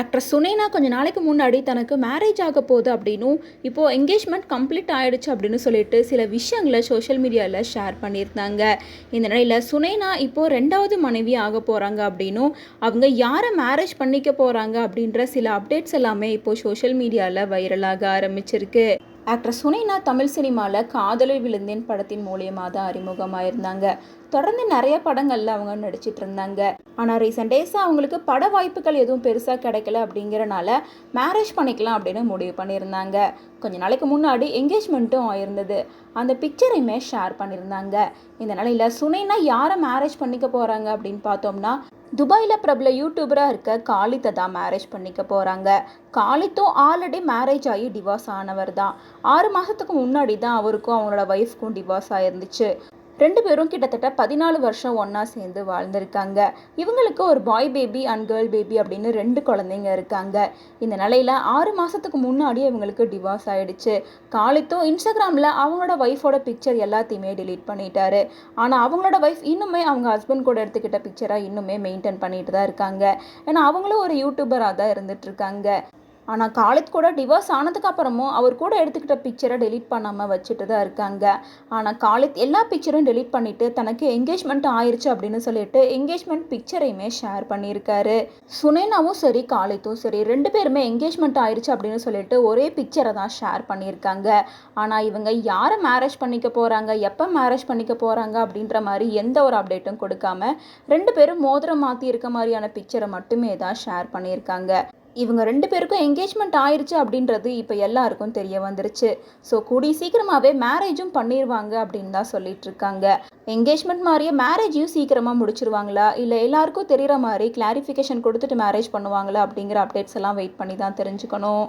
Actress Sunaina கொஞ்சம் நாளைக்கு முன்னாடி தனக்கு மேரேஜ் ஆக போகுது அப்படின்னும் இப்போது என்கேஜ்மெண்ட் கம்ப்ளீட் ஆயிடுச்சு அப்படின்னு சொல்லிட்டு சில விஷயங்களை சோஷியல் மீடியாவில் ஷேர் பண்ணியிருந்தாங்க. இந்த நிலையில் சுனைனா இப்போது ரெண்டாவது மனைவி ஆக போகிறாங்க அப்படின்னும் அவங்க யாரை மேரேஜ் பண்ணிக்க போகிறாங்க அப்படின்ற சில அப்டேட்ஸ் எல்லாமே இப்போது சோஷியல் மீடியாவில் வைரலாக ஆரம்பிச்சிருக்கு. ஆக்ட்ரஸ் சுனைனா தமிழ் சினிமாவில் காதலில் விழுந்தேன் படத்தின் மூலியமாக தான் அறிமுகமாயிருந்தாங்க. தொடர்ந்து நிறைய படங்களில் அவங்க நடிச்சிட்டு இருந்தாங்க ஆனால் ரீசெண்ட் டேஸாக அவங்களுக்கு பட வாய்ப்புகள் எதுவும் பெருசாக கிடைக்கல அப்படிங்கிறனால மேரேஜ் பண்ணிக்கலாம் அப்படின்னு முடிவு பண்ணியிருந்தாங்க. கொஞ்ச நாளைக்கு முன்னாடி என்கேஜ்மெண்ட்டும் ஆயிருந்தது. அந்த பிக்சரையுமே ஷேர் பண்ணியிருந்தாங்க. இந்த நிலையில் சுனைனா யாரை மேரேஜ் பண்ணிக்க போகிறாங்க அப்படின்னு பார்த்தோம்னா துபாயில் பிரபல யூடியூபராக இருக்க காலித்தை தான் மேரேஜ் பண்ணிக்க போகிறாங்க காலித்தும் ஆல்ரெடி மேரேஜ் ஆகி டிவோர்ஸ் ஆனவர் தான். ஆறு மாதத்துக்கு முன்னாடி தான் அவருக்கும் அவங்களோட ஒய்ஃப்க்கும் டிவோர்ஸ் ஆயிருந்துச்சு. ரெண்டு பேரும் கிட்டத்தட்ட பதினாலு வருஷம் ஒன்றா சேர்ந்து வாழ்ந்திருக்காங்க. இவங்களுக்கு ஒரு boy baby and girl baby அப்படின்னு ரெண்டு குழந்தைங்க இருக்காங்க. இந்த நிலையில் ஆறு மாதத்துக்கு முன்னாடியே இவங்களுக்கு டிவோர்ஸ் ஆயிடுச்சு. காலித்தும் இன்ஸ்டாகிராமில் அவங்களோட ஒய்ஃபோட பிக்சர் எல்லாத்தையுமே டிலீட் பண்ணிட்டாரு. ஆனால் அவங்களோட ஒய்ஃப் இன்னுமே அவங்க ஹஸ்பண்ட் கூட எடுத்துக்கிட்ட பிக்சராக இன்னுமே மெயின்டைன் பண்ணிட்டு தான் இருக்காங்க. ஏன்னா அவங்களும் ஒரு யூடியூபராக தான் இருந்துட்டு இருக்காங்க. ஆனால் காலேஜ் கூட டிவோர்ஸ் ஆனதுக்கு அப்புறமும் அவர் கூட எடுத்துக்கிட்ட பிக்சரை டெலீட் பண்ணாமல் வச்சுட்டு தான் இருக்காங்க. ஆனால் காலேஜ் எல்லா பிக்சரும் டெலீட் பண்ணிவிட்டு தனக்கு என்கேஜ்மெண்ட் ஆயிடுச்சு அப்படின்னு சொல்லிட்டு என்கேஜ்மெண்ட் பிக்சரையுமே ஷேர் பண்ணியிருக்காரு. சுனேனாவும் சரி காலித்தும் சரி ரெண்டு பேருமே என்கேஜ்மெண்ட் ஆயிடுச்சு அப்படின்னு சொல்லிட்டு ஒரே பிக்சரை தான் ஷேர் பண்ணியிருக்காங்க. ஆனால் இவங்க யாரை மேரேஜ் பண்ணிக்க போகிறாங்க எப்போ மேரேஜ் பண்ணிக்க போகிறாங்க அப்படின்ற மாதிரி எந்த ஒரு அப்டேட்டும் கொடுக்காம ரெண்டு பேரும் மோதிரம் மாற்றி இருக்க மாதிரியான பிக்சரை மட்டுமே தான் ஷேர் பண்ணியிருக்காங்க. இவங்க ரெண்டு பேருக்கும் என்கேஜ்மெண்ட் ஆயிடுச்சு அப்படின்றது இப்போ எல்லாருக்கும் தெரிய வந்துருச்சு. ஸோ கூடி சீக்கிரமாகவே மேரேஜும் பண்ணிடுவாங்க அப்படின்னு தான் சொல்லிட்டு இருக்காங்க. என்கேஜ்மெண்ட் மாதிரியே மேரேஜையும் சீக்கிரமாக முடிச்சிருவாங்களா? இல்லை எல்லாருக்கும் தெரிகிற மாதிரி கிளாரிஃபிகேஷன் கொடுத்துட்டு மேரேஜ் பண்ணுவாங்களா அப்படிங்கிற அப்டேட்ஸ் எல்லாம் வெயிட் பண்ணி தான் தெரிஞ்சுக்கணும்.